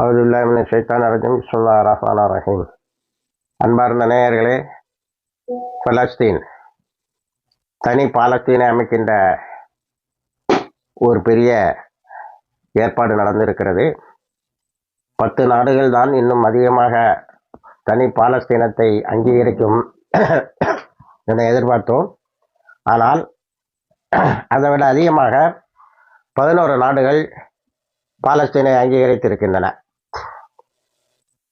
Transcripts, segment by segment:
அவுதுல்லாமின் சைத்தான் அரஜம் சுல்லா ரஹ்மான் ரஹீம். அன்பார்ந்த நேயர்களே பலஸ்தீன். தனி பாலஸ்தீனை அமைக்கின்ற ஒரு பெரிய ஏற்பாடு நடந்திருக்கிறது. பத்து நாடுகள் தான் இன்னும் அதிகமாக தனி பாலஸ்தீனத்தை அங்கீகரிக்கும் என எதிர்பார்த்தோம். ஆனால் அதை விட அதிகமாக பதினோரு நாடுகள் பாலஸ்தீனை அங்கீகரித்திருக்கின்றன.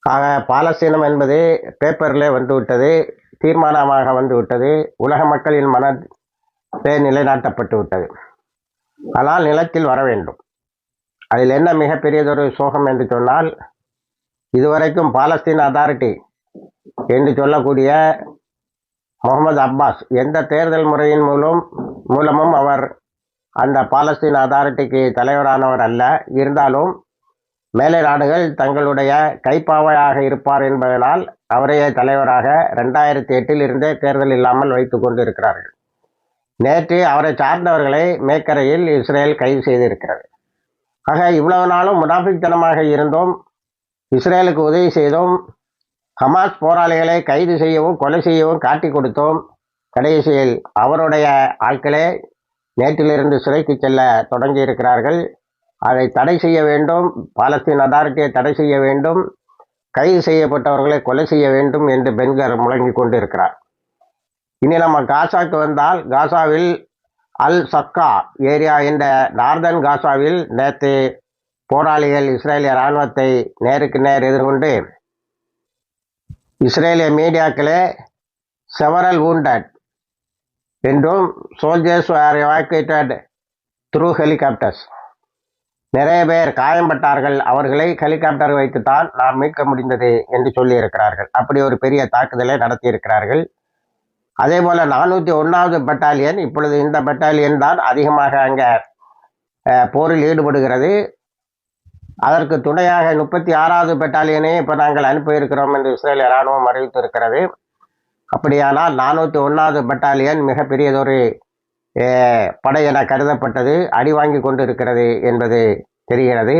ஆக பாலஸ்தீனம் என்பது பேப்பரில் வந்துவிட்டது தீர்மானமாக வந்துவிட்டது உலக மக்களின் மனத்தை நிலைநாட்டப்பட்டு விட்டது ஆனால் நிலத்தில் வர வேண்டும். அதில் என்ன மிகப்பெரியதொரு சோகம் என்று சொன்னால் இதுவரைக்கும் பாலஸ்தீன் அதாரிட்டி என்று சொல்லக்கூடிய முகமது அப்பாஸ் எந்த தேர்தல் முறையின் மூலம் மூலமும் அவர் அந்த பாலஸ்தீன் அதாரிட்டிக்கு தலைவரானவர் அல்ல. இருந்தாலும் மேலை நாடுகள் தங்களுடைய கைப்பாவையாக இருப்பார் என்பதனால் அவரையே தலைவராக ரெண்டாயிரத்தி எட்டில் இருந்தே தேர்தல் இல்லாமல் வைத்து கொண்டு இருக்கிறார்கள் நேற்று அவரை சார்ந்தவர்களை மேக்கரையில் இஸ்ரேல் கைது செய்திருக்கிறது. ஆக இவ்வளவு நாளும் முனாஃபிக்தனமாக இருந்தோம். இஸ்ரேலுக்கு உதவி செய்தோம். ஹமாஸ் போராளிகளை கைது செய்யவும் கொலை செய்யவும் காட்டி கொடுத்தோம். கடைசியில் அவருடைய ஆட்களே நேற்றிலிருந்து சிறைக்கு செல்ல தொடங்கி இருக்கிறார்கள் அதை தடை செய்ய வேண்டும் பாலஸ்தீன் அதாரிட்டியை தடை செய்ய வேண்டும் கைது செய்யப்பட்டவர்களை கொலை செய்ய வேண்டும் என்று பெண்கர் முழங்கி கொண்டு இருக்கிறார் இனி நம்ம காசாக்கு வந்தால் காசாவில் அல் சக்கா ஏரியா என்ற நார்தன் காசாவில் நேற்று போராளிகள் இஸ்ரேலிய இராணுவத்தை நேருக்கு நேர் எதிர்கொண்டு இஸ்ரேலிய மீடியாக்களே செவரல் வூண்டட் என்றும் soldiers are evacuated through helicopters நிறைய பேர் காயம்பட்டார்கள். அவர்களை ஹெலிகாப்டர் வைத்துத்தான் நாம் மீட்க முடிந்தது என்று சொல்லியிருக்கிறார்கள். அப்படி ஒரு பெரிய தாக்குதலை நடத்தியிருக்கிறார்கள். அதே போல் நானூற்றி ஒன்றாவது பட்டாலியன் இப்பொழுது இந்த பட்டாலியன் தான் அதிகமாக அங்கே போரில் ஈடுபடுகிறது. அதற்கு துணையாக முப்பத்தி ஆறாவது பெட்டாலியனே இப்போ நாங்கள் அனுப்பியிருக்கிறோம் என்று இஸ்ரேல் இராணுவம் அறிவித்திருக்கிறது. அப்படியானால் நானூற்றி ஒன்றாவது பட்டாலியன் மிகப்பெரியதொரு படை என கருதப்பட்டது அடி வாங்கி கொண்டு இருக்கிறது என்பது தெரிகிறது.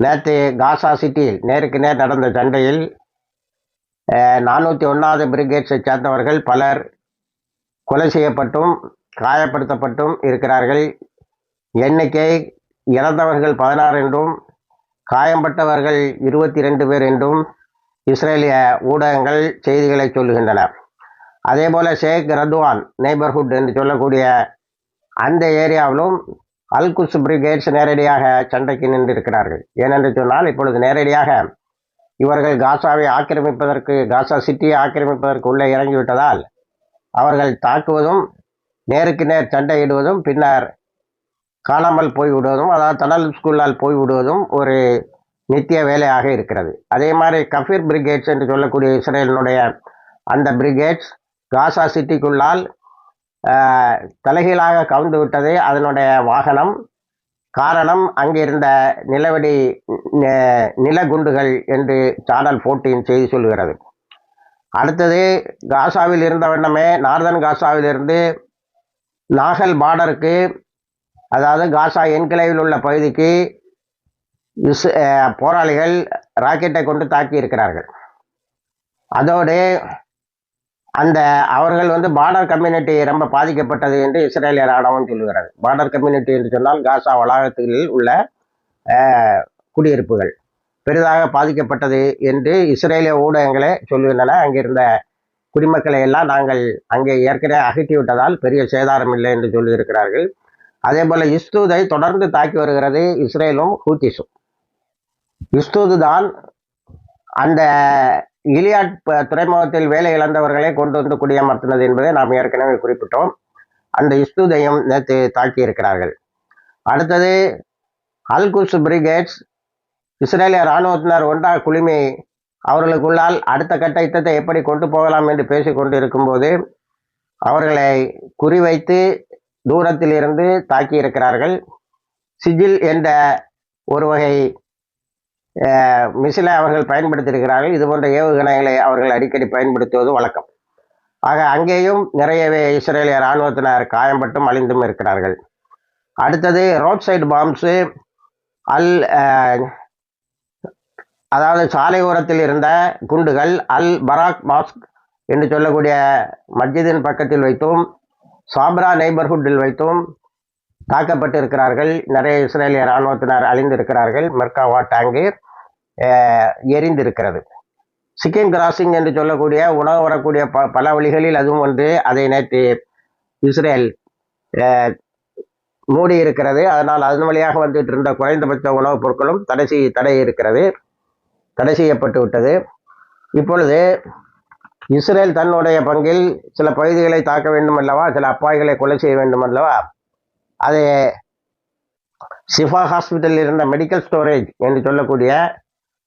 நேற்று காசா சிட்டியில் நேருக்கு நேர் நடந்த சண்டையில் நானூற்றி ஒன்றாவது பிரிகேட்ஸை சேர்ந்தவர்கள் பலர் கொலை செய்யப்பட்டும் காயப்படுத்தப்பட்டும் இருக்கிறார்கள். எண்ணிக்கை இறந்தவர்கள் பதினாறு என்றும் காயம்பட்டவர்கள் இருபத்தி ரெண்டு பேர் என்றும் இஸ்ரேலிய ஊடகங்கள் செய்திகளை சொல்லுகின்றன. அதே போல் ஷேக் ரத்வான் நெய்பர்ஹுட் என்று சொல்லக்கூடிய அந்த ஏரியாவிலும் அல்குஸ் பிரிகேட்ஸ் நேரடியாக சண்டைக்கு நின்றிருக்கிறார்கள். ஏனென்று சொன்னால் இப்பொழுது நேரடியாக இவர்கள் காசாவை ஆக்கிரமிப்பதற்கு காசா சிட்டியை ஆக்கிரமிப்பதற்கு உள்ளே இறங்கிவிட்டதால் அவர்கள் தாக்குவதும் நேருக்கு நேர் சண்டையிடுவதும் பின்னர் காணாமல் போய்விடுவதும் அதாவது தனல் ஸ்கூலால் போய்விடுவதும் ஒரு நித்திய வேலையாக இருக்கிறது. அதே மாதிரி கஃபீர் பிரிகேட்ஸ் என்று சொல்லக்கூடிய இஸ்ரேலினுடைய அந்த பிரிகேட்ஸ் காசா சிட்டிக்குள்ளால் தலைகீழாக கவுந்து விட்டது அதனுடைய வாகனம். காரணம் அங்கிருந்த நிலவடி நிலகுண்டுகள் என்று சேனல் போர்ட்டின் செய்தி சொல்கிறது அடுத்தது காசாவில் இருந்த வண்ணமே நார்தன் காசாவிலிருந்து நாகல் பார்டருக்கு அதாவது காசா என்கிளைவில் உள்ள பகுதிக்கு இஸ் போராளிகள் ராக்கெட்டை கொண்டு தாக்கி இருக்கிறார்கள் அதோடு அந்த அவர்கள் வந்து பார்டர் கம்யூனிட்டி ரொம்ப பாதிக்கப்பட்டது என்று இஸ்ரேலிய ராணுவம் சொல்லுகிறது பார்டர் கம்யூனிட்டி என்று சொன்னால் காசா வளாகத்தில் உள்ள குடியிருப்புகள். பெரிதாக பாதிக்கப்பட்டது என்று இஸ்ரேலிய ஊடகங்களே சொல்லுகின்றன அங்கிருந்த குடிமக்களை எல்லாம் நாங்கள் அங்கே ஏற்கனவே அகற்றி விட்டதால் பெரிய சேதாரம் இல்லை என்று சொல்லியிருக்கிறார்கள். அதே போல் இஸ்தூதை தொடர்ந்து தாக்கி வருகிறது இஸ்ரேலும் ஹூத்திஸும். இஸ்தூது தான் அந்த இலியாட் துறைமுகத்தில் வேலை இழந்தவர்களை கொண்டு வந்து குடியமர்த்தினது என்பதை நாம் ஏற்கனவே குறிப்பிட்டோம். அந்த இஸ்துதையும் நேற்று தாக்கி இருக்கிறார்கள் அடுத்தது அல்குஸ் பிரிகேட்ஸ் இஸ்ரேலிய இராணுவத்தினர் ஒன்றாக குழுமி அவர்களுக்குள்ளால் அடுத்த கட்ட யுத்தத்தை எப்படி கொண்டு போகலாம் என்று பேசிக்கொண்டு இருக்கும்போது அவர்களை குறிவைத்து தூரத்தில் இருந்து தாக்கி இருக்கிறார்கள் சிஜில் என்ற ஒரு வகை மிசிலை அவர்கள் பயன்படுத்தியிருக்கிறார்கள். இது போன்ற ஏவுகணைகளை அவர்கள் அடிக்கடி பயன்படுத்துவது வழக்கம். ஆக அங்கேயும் நிறையவே இஸ்ரேலிய இராணுவத்தினர் காயம்பட்டும் அழிந்தும் இருக்கிறார்கள். அடுத்தது ரோட் சைடு பாம்ஸு அல் அதாவது சாலை ஓரத்தில் இருந்த குண்டுகள் அல் பராக் மாஸ்க் என்று சொல்லக்கூடிய மஸ்ஜிதின் பக்கத்தில் வைத்தும் சாப்ரா நெய்பர்ஹுட்டில் வைத்தும் தாக்கப்பட்டிருக்கிறார்கள். நிறைய இஸ்ரேலிய இராணுவத்தினர் அழிந்திருக்கிறார்கள். மெர்காவா டேங்கு எரிந்திருக்கிறது. சிக்கன் கிராசிங் என்று சொல்லக்கூடிய உணவு வரக்கூடிய ப பல வழிகளில் அதுவும் ஒன்று அதை நேற்று இஸ்ரேல் மூடி இருக்கிறது அதனால் அதன் வழியாக வந்துட்டு இருந்த குறைந்தபட்ச உணவுப் பொருட்களும் தடை செய்ய தடை இருக்கிறது தடை செய்யப்பட்டு விட்டது. இப்பொழுது இஸ்ரேல் தன்னுடைய பங்கில் சில பகுதிகளை தாக்க வேண்டும் அல்லவா? சில அப்பாய்களை கொலை செய்ய வேண்டும் அல்லவா? அது சிஃபா ஹாஸ்பிட்டலில் இருந்த மெடிக்கல் ஸ்டோரேஜ் என்று சொல்லக்கூடிய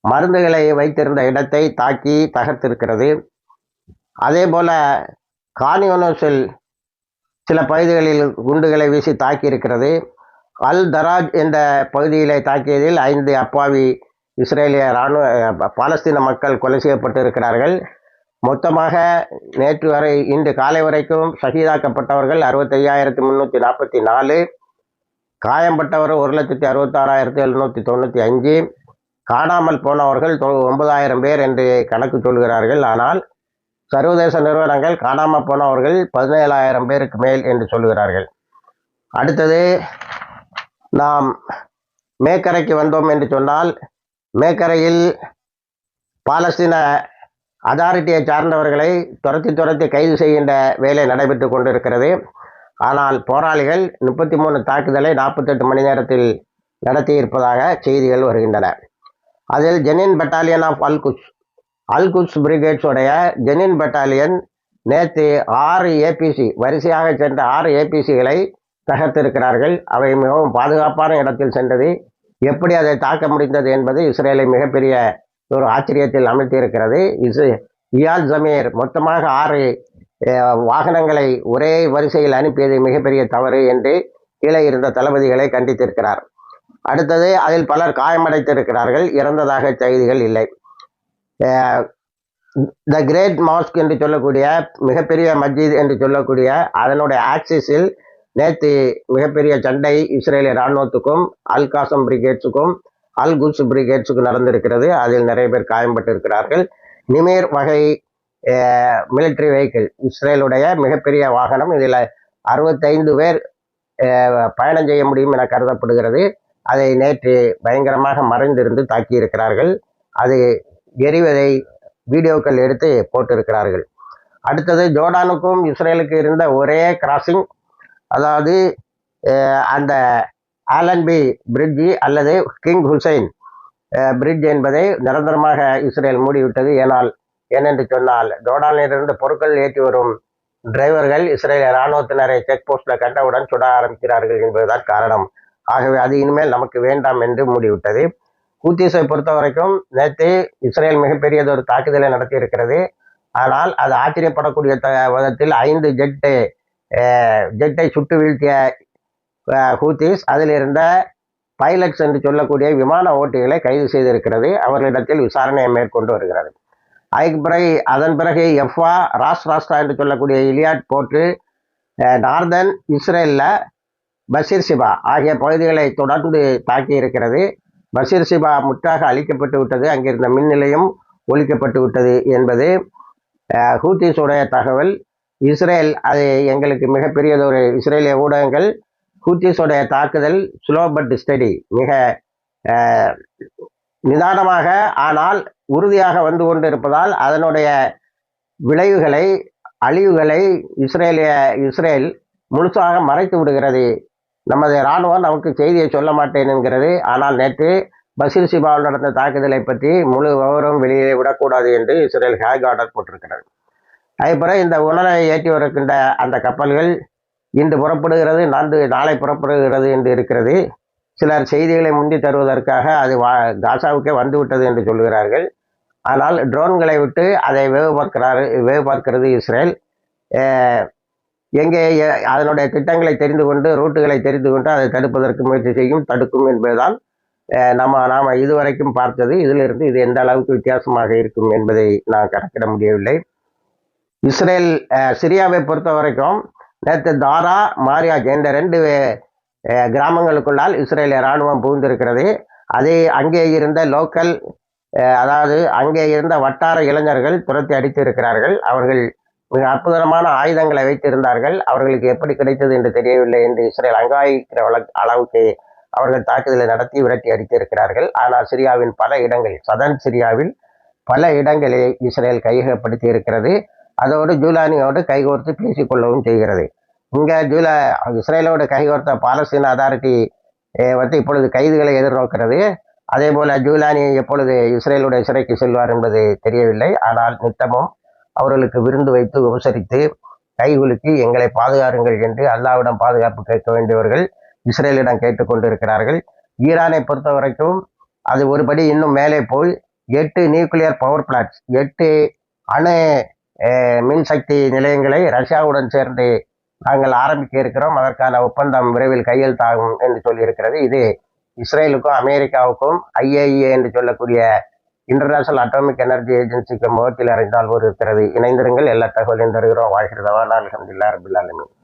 மருந்துகளை வைத்திருந்த இடத்தை தாக்கி தகர்த்திருக்கிறது. அதே போல கானியோனோஸில் சில பகுதிகளில் குண்டுகளை வீசி தாக்கியிருக்கிறது. அல் தராஜ் என்ற பகுதியிலே தாக்கியதில் ஐந்து அப்பாவி இஸ்ரேலிய இராணுவ பாலஸ்தீன மக்கள் கொலை செய்யப்பட்டிருக்கிறார்கள். மொத்தமாக நேற்று வரை இன்று காலை வரைக்கும் சகிதாக்கப்பட்டவர்கள் அறுபத்தையாயிரத்தி முந்நூற்றி நாற்பத்தி நாலு காயம்பட்டவர் ஒரு லட்சத்தி அறுபத்தாறாயிரத்தி எழுநூற்றி தொண்ணூற்றி அஞ்சு காணாமல் போனவர்கள் ஒன்பதாயிரம் பேர் என்று கணக்கு சொல்கிறார்கள். ஆனால் சர்வதேச நிறுவனங்கள் காணாமல் போனவர்கள் பதினேழாயிரம் பேருக்கு மேல் என்று சொல்கிறார்கள். அடுத்தது நாம் மேக்கரைக்கு வந்தோம் என்று சொன்னால் மேக்கரையில் பாலஸ்தீன அதாரிட்டியை சார்ந்தவர்களை துரத்தி துரத்தி கைது செய்கின்ற வேலை நடைபெற்று கொண்டிருக்கிறது. ஆனால் போராளிகள் முப்பத்தி மூணு தாக்குதலை நாற்பத்தெட்டு மணி நேரத்தில் நடத்தியிருப்பதாக செய்திகள் வருகின்றன. அதில் ஜெனின் பட்டாலியன் ஆஃப் அல்குஷ் அல்குச் பிரிகேட்ஸுடைய ஜெனின் பட்டாலியன் நேற்று ஆறு ஏபிசி வரிசையாக சென்ற ஆறு ஏபிசிகளை தகர்த்திருக்கிறார்கள். அவை மிகவும் பாதுகாப்பான இடத்தில் சென்றது. எப்படி அதை தாக்க முடிந்தது என்பது இஸ்ரேலை மிகப்பெரிய ஒரு ஆச்சரியத்தில் அமர்த்தியிருக்கிறது இஸ் இயால் ஜமீர் மொத்தமாக ஆறு வாகனங்களை ஒரே வரிசையில் அனுப்பியது மிகப்பெரிய தவறு என்று கீழே இருந்த தளபதிகளை கண்டித்திருக்கிறார். அடுத்தது அதில் பலர் காயமடைத்திருக்கிறார்கள். இறந்ததாக செய்திகள் இல்லை. த கிரேட் மாஸ்க் என்று சொல்லக்கூடிய மிகப்பெரிய மஸ்ஜித் என்று சொல்லக்கூடிய அதனுடைய ஆக்சிஸில் நேற்று மிகப்பெரிய சண்டை இஸ்ரேலிய இராணுவத்துக்கும் அல் காசம் பிரிகேட்ஸுக்கும் அல் குட்ஸ் பிரிகேட்ஸுக்கும் நடந்திருக்கிறது. அதில் நிறைய பேர் காயம்பட்டிருக்கிறார்கள். நிமேர் வகை மிலிட்ரி வெஹிக்கிள் இஸ்ரேலுடைய மிகப்பெரிய வாகனம். இதில் அறுபத்தைந்து பேர் பயணம் செய்ய முடியும் என கருதப்படுகிறது. அதை நேற்று பயங்கரமாக மறைந்திருந்து தாக்கியிருக்கிறார்கள். அது எரிவதை வீடியோக்கள் எடுத்து போட்டிருக்கிறார்கள். அடுத்தது ஜோர்டானுக்கும் இஸ்ரேலுக்கு இருந்த ஒரே கிராசிங் அதாவது அந்த ஆலன்பி பிரிட்ஜி அல்லது கிங் ஹுசைன் பிரிட்ஜ் என்பதை நிரந்தரமாக இஸ்ரேல் மூடிவிட்டது. ஏனால் ஏனென்று சொன்னால் ஜோர்டானிலிருந்து பொருட்கள் ஏற்றி வரும் டிரைவர்கள் இஸ்ரேல் இராணுவத்தினரை செக் போஸ்டில் கண்டவுடன் சுட ஆரம்பிக்கிறார்கள் என்பதுதான் காரணம். ஆகவே அது இனிமேல் நமக்கு வேண்டாம் என்று மூடிவிட்டது. ஹூத்திஸை பொறுத்த வரைக்கும் நேற்று இஸ்ரேல் மிகப்பெரியதொரு தாக்குதலை நடத்தியிருக்கிறது. ஆனால் அது ஆச்சரியப்படக்கூடிய த விதத்தில் ஐந்து ஜெட்டு ஜெட்டை சுட்டு வீழ்த்திய ஹூத்திஸ் அதில் இருந்த பைலட்ஸ் என்று சொல்லக்கூடிய விமான ஓட்டிகளை கைது செய்திருக்கிறது. அவர்களிடத்தில் விசாரணையை மேற்கொண்டு வருகிறது. அதுக்கு பிறகு அதன் பிறகு எஃப்ஆ ராஸ் ராஸ்டா என்று சொல்லக்கூடிய இலியாட் போட்டு நார்தன் இஸ்ரேலில் பஷீர் சிபா ஆகிய பகுதிகளை தொடர்ந்து தாக்கி இருக்கிறது. பஷீர் சிபா முற்றாக அழிக்கப்பட்டு விட்டது. அங்கிருந்த மின் நிலையம் ஒழிக்கப்பட்டு விட்டது என்பது ஹூத்திஸுடைய தகவல். இஸ்ரேல் அது எங்களுக்கு மிகப்பெரியதொரு இஸ்ரேலிய ஊடகங்கள். ஹூத்திஸுடைய தாக்குதல் ஸ்லோ பட் ஸ்டடி மிக நிதானமாக ஆனால் உறுதியாக வந்து கொண்டிருப்பதால் அதனுடைய விளைவுகளை அழிவுகளை இஸ்ரேலிய இஸ்ரேல் முழுசாக மறைத்து விடுகிறது. நமது இராணுவம் நமக்கு செய்தியை சொல்ல மாட்டேன் என்கிறது ஆனால் நேற்று பஷீர் சிபாவில் நடந்த தாக்குதலை பற்றி முழு விவரம் வெளியே விடக்கூடாது என்று இஸ்ரேல் ஹேக் ஆர்டர் போட்டிருக்கிறது. அதேபோல் இந்த உணரை ஏற்றி வருகின்ற அந்த கப்பல்கள் இன்று புறப்படுகிறது நான்கு நாளை புறப்படுகிறது என்று இருக்கிறது. சிலர் செய்திகளை முந்தி தருவதற்காக அது வா காசாவுக்கே வந்துவிட்டது என்று சொல்கிறார்கள். ஆனால் ட்ரோன்களை விட்டு அதை வேவு பார்க்கிறார் வேவு பார்க்கிறது இஸ்ரேல். எங்கே அதனுடைய திட்டங்களை தெரிந்து கொண்டு ரூட்டுகளை தெரிந்து கொண்டு அதை தடுப்பதற்கு முயற்சி செய்யும் தடுக்கும் என்பதுதான் நம்ம நாம் இதுவரைக்கும் பார்த்தது. இதிலிருந்து இது எந்த அளவுக்கு வித்தியாசமாக இருக்கும் என்பதை நான் கணக்கிட முடியவில்லை. இஸ்ரேல் சிரியாவை பொறுத்த வரைக்கும் நேற்று தாரா மாரியாஜ் என்ற ரெண்டு கிராமங்களுக்குள்ளால் இஸ்ரேல் இராணுவம் புகுந்திருக்கிறது. அதே அங்கே இருந்த லோக்கல் அதாவது அங்கே இருந்த வட்டார இளைஞர்கள் துரத்தி அடித்து இருக்கிறார்கள் அவர்கள் மிக அற்புதமான ஆயுதங்களை வைத்திருந்தார்கள். அவர்களுக்கு எப்படி கிடைத்தது என்று தெரியவில்லை என்று இஸ்ரேல் அங்காயிக்கிற வழக்கு அளவுக்கு அவர்கள் தாக்குதலை நடத்தி விரட்டி அடித்திருக்கிறார்கள். ஆனால் சிரியாவின் பல இடங்கள் சதன் சிரியாவில் பல இடங்களை இஸ்ரேல் கையகப்படுத்தி இருக்கிறது. அதோடு ஜூலானியோடு கைகோர்த்து பேசிக்கொள்ளவும் செய்கிறது. இங்கே ஜூலா இஸ்ரேலோடு கைகோர்த்த பாலஸ்தீன அதாரிட்டி வந்து இப்பொழுது கைதுகளை எதிர்நோக்கிறது. அதே போல் ஜூலானி எப்பொழுது இஸ்ரேலுடைய சிறைக்கு செல்வார் என்பது தெரியவில்லை. ஆனால் நித்தமும் அவர்களுக்கு விருந்து வைத்து உபசரித்து கைகுலுக்கி எங்களை பாதுகாருங்கள் என்று அல்லாவிடம் பாதுகாப்பு கேட்க வேண்டியவர்கள் இஸ்ரேலிடம் கேட்டுக்கொண்டிருக்கிறார்கள் ஈரானை பொறுத்த வரைக்கும் அது ஒருபடி இன்னும் மேலே போய் எட்டு நியூக்ளியர் பவர் பிளான்ட்ஸ் எட்டு அணு மின்சக்தி நிலையங்களை ரஷ்யாவுடன் சேர்ந்து நாங்கள் ஆரம்பிக்க இருக்கிறோம். அதற்கான ஒப்பந்தம் விரைவில் கையெழுத்தாகும் என்று சொல்லியிருக்கிறது. இது இஸ்ரேலுக்கும் அமெரிக்காவுக்கும் ஐஏஇஏ என்று சொல்லக்கூடிய இன்டர்நேஷனல் அட்டாமிக் எனர்ஜி ஏஜென்சிக்கு முகத்தில் அறிந்தால் ஒரு இருக்கிறது இணைந்திருங்கள் எல்லா தகவலையும் தருகிறோம். வாழ்கிறதவா நான் அலமதுல்லா ரபுல்லாலுமே